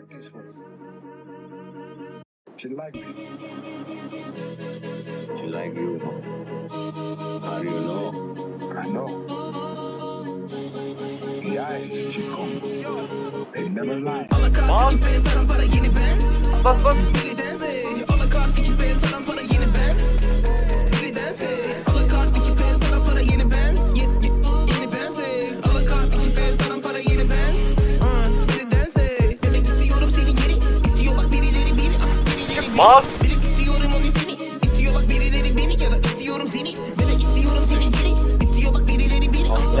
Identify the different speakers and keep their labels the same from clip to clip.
Speaker 1: check this one. She like me.
Speaker 2: She like you. How do you know?
Speaker 1: I know. The eyes, she come. They never lie.
Speaker 3: Lan
Speaker 4: Bas bas. Bas.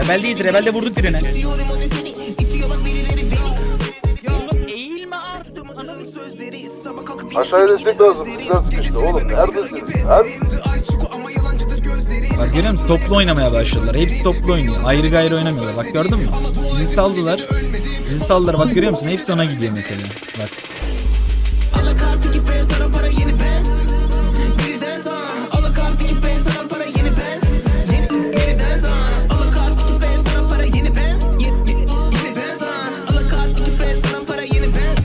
Speaker 3: Rebeldeyiz. Rebelde
Speaker 5: vurduk birine.
Speaker 3: Aşağıya destek lazım.
Speaker 6: Biraz oğlum. Neredesiniz? Her
Speaker 5: Bak görüyor musun? Toplu oynamaya başladılar. Hepsi toplu oynuyor. Ayrı gayrı oynamıyorlar. Bak gördün mü? Bizi saldılar. Bizi saldılar. Bak görüyor musun? Hepsi ona gidiyor mesela. Bak.
Speaker 3: Alakart iki bez ara para yeni bez Biri dez on Alakart iki bez ara para yeni bez Yeni, dez on Alakart iki bez ara para yeni bez Yeni, yeni bez on Alakart iki bez para yeni bez